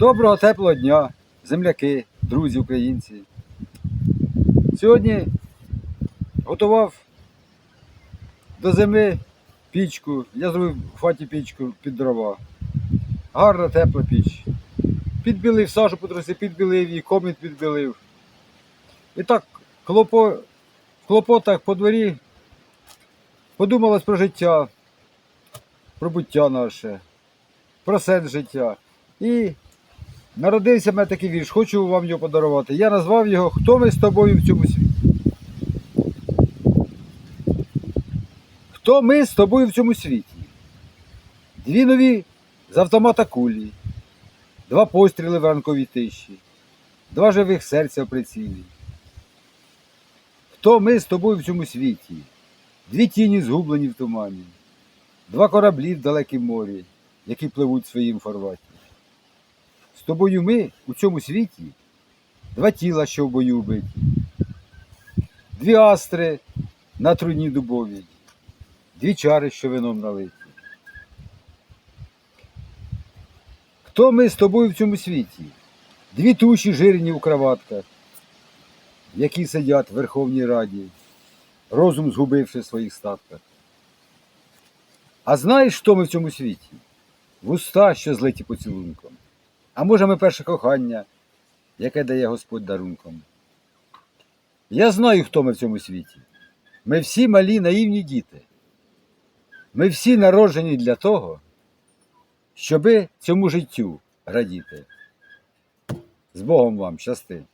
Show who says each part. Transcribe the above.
Speaker 1: Доброго теплого дня, земляки, друзі українці. Сьогодні готував до зими пічку. Я зробив в хаті пічку під дрова. Гарна тепла піч. Підбілив сажу потрохи, підбілив її, комін підбілив. І так, клопо, в клопотах по дворі подумалось про життя, про буття наше, про сенс життя. І народився мене такий вірш, хочу вам його подарувати. Я назвав його Хто ми з тобою в цьому світі? Хто ми з тобою в цьому світі? Дві нові з автомата кулі, два постріли в ранковій тиші, два живих серця в прицілі. Хто ми з тобою в цьому світі? Дві тіні згублені в тумані, два кораблі в далекім морі, які пливуть своїм фарваті. З тобою ми у цьому світі два тіла, що в бою вбиті, дві астри на труні дубовій, дві чари, що вином налиті. Хто ми з тобою в цьому світі? Дві туші жирні у кроватках, які сидять в Верховній Раді, розум згубивши в своїх статках. А знаєш, хто ми в цьому світі? Вуста, що злиті поцілунком. А може, ми перше кохання, яке дає Господь дарунком. Я знаю, хто ми в цьому світі. Ми всі малі наївні діти. Ми всі народжені для того, щоби цьому життю радіти. З Богом вам щасти!